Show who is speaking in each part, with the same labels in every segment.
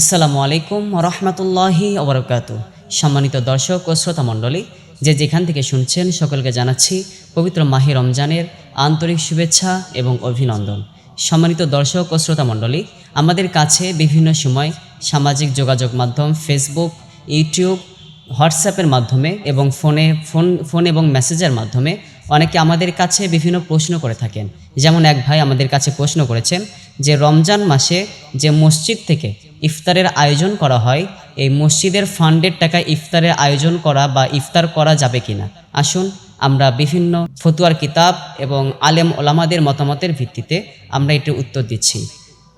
Speaker 1: আসসালামু আলাইকুম রহমতুল্লাহি ওবরকাত সম্মানিত দর্শক ও শ্রোতা মণ্ডলী, যে যেখান থেকে শুনছেন সকলকে জানাচ্ছি পবিত্র মাহি রমজানের আন্তরিক শুভেচ্ছা এবং অভিনন্দন। সম্মানিত দর্শক ও শ্রোতা মণ্ডলী, আমাদের কাছে বিভিন্ন সময় সামাজিক যোগাযোগ মাধ্যম ফেসবুক ইউটিউব হোয়াটসঅ্যাপের মাধ্যমে এবং ফোনে, ফোন ফোন এবং মেসেজের মাধ্যমে অনেকে আমাদের কাছে বিভিন্ন প্রশ্ন করে থাকেন। যেমন এক ভাই আমাদের কাছে প্রশ্ন করেছেন যে, রমজান মাসে যে মসজিদ থেকে ইফতারের আয়োজন করা হয়। এই মসজিদের ফান্ডের টাকায় ইফতারের আয়োজন করা বা ইফতার করা যাবে কিনা? আসুন, আমরা বিভিন্ন ফতুয়ার কিতাব এবং আলেম ওলামাদের মতামতের ভিত্তিতে আমরা এটির উত্তর দিচ্ছি।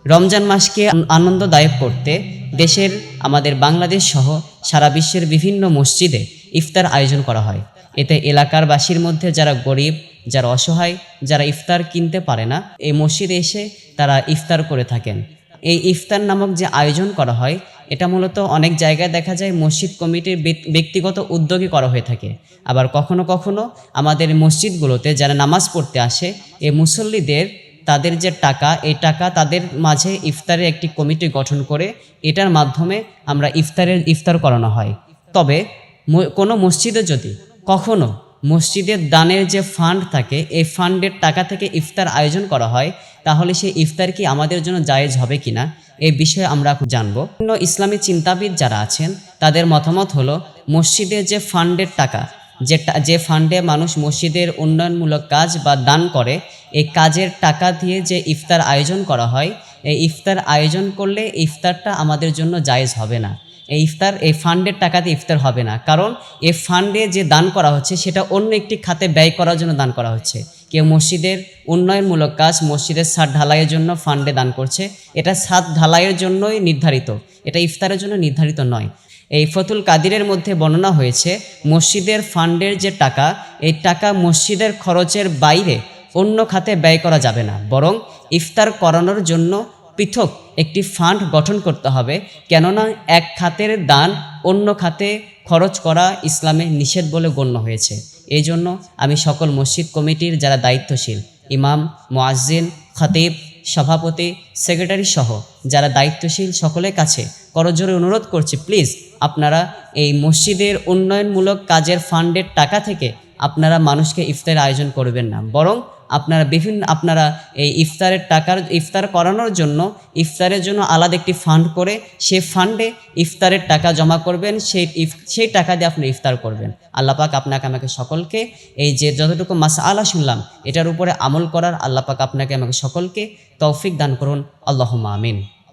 Speaker 1: রমজান মাসকে আনন্দদায়ক করতে দেশের, আমাদের বাংলাদেশ সহ সারা বিশ্বের বিভিন্ন মসজিদে ইফতার আয়োজন করা হয়। এতে এলাকার বাসীর মধ্যে যারা গরিব, যারা অসহায়, যারা ইফতার কিনতে পারে না, এই মসজিদে এসে তারা ইফতার করে থাকেন। এই ইফতার নামক যে আয়োজন করা হয়, এটা মূলত অনেক জায়গায় দেখা যায় মসজিদ কমিটির ব্যক্তিগত উদ্যোগে করা হয়ে থাকে। আবার কখনো কখনো আমাদের মসজিদগুলোতে যারা নামাজ পড়তে আসে, এই মুসল্লিদের তাদের যে টাকা, এই টাকা তাদের মাঝে ইফতারের একটি কমিটি গঠন করে, এটার মাধ্যমে আমরা ইফতারের, ইফতার করানো হয়। তবে কোনো মসজিদে যদি কখনো মসজিদের দানের যে ফান্ড থাকে, এই ফান্ডের টাকা থেকে ইফতার আয়োজন করা হয়, তাহলে সেই ইফতার কি আমাদের জন্য জায়েজ হবে কিনা, এই বিষয়ে আমরা জানব। বিভিন্ন ইসলামী চিন্তাবিদ যারা আছেন, তাদের মতামত হলো মসজিদের যে ফান্ডের টাকা যে টা- যে ফান্ডে মানুষ মসজিদের উন্নয়নমূলক কাজ বা দান করে, এই কাজের টাকা দিয়ে যে ইফতার আয়োজন করা হয়, এই ইফতার আয়োজন করলে ইফতারটা আমাদের জন্য জায়েজ হবে না। এই ইফতার, এই ফান্ডের টাকাতে ইফতার হবে না। কারণ এই ফান্ডে যে দান করা হচ্ছে, সেটা অন্য একটি খাতে ব্যয় করার জন্য দান করা হচ্ছে। কেউ মসজিদের উন্নয়নমূলক কাজ, মসজিদের ছাদ ঢালাইয়ের জন্য ফান্ডে দান করছে। এটা ছাদ ঢালাইয়ের জন্যই নির্ধারিত। এটা ইফতারের জন্য নির্ধারিত নয়। এই ফতুল কাদিরের মধ্যে বর্ণনা হয়েছে, মসজিদের ফান্ডের যে টাকা, এই টাকা মসজিদের খরচের বাইরে অন্য খাতে ব্যয় করা যাবে না। বরং ইফতার করানোর জন্য পৃথক একটি ফান্ড গঠন করতে হবে, কেননা এক খাতের দান অন্য খাতে খরচ করা ইসলামে নিষেধ বলে গণ্য হয়েছে। এই জন্য আমি সকল মসজিদ কমিটির যারা দায়িত্বশীল, ইমাম, মোয়াজ্জিন, খতিব, সভাপতি, সেক্রেটারি সহ যারা দায়িত্বশীল সকলের কাছে করজোরে অনুরোধ করছি, প্লিজ আপনারা এই মসজিদের উন্নয়নমূলক কাজের ফান্ডের টাকা থেকে আপনারা মানুষকে ইফতারের আয়োজন করবেন না। বরং আপনারা বিভিন্ন, আপনারা এই ইফতারের টাকার, ইফতার করানোর জন্য, ইফতারের জন্য আলাদা একটি ফান্ড করে সে ফান্ডে ইফতারের টাকা জমা করবেন, সেই ইফ- সেই টাকা দিয়ে আপনি ইফতার করবেন। আল্লাহ পাক আপনাকে, আমাকে সকলকে এই যে যতটুকু মাসা আলা শুনলাম, এটার উপরে আমল করার আল্লাহ পাক আপনাকে, আমাকে সকলকে তৌফিক দান করুন। আল্লাহ আমিন।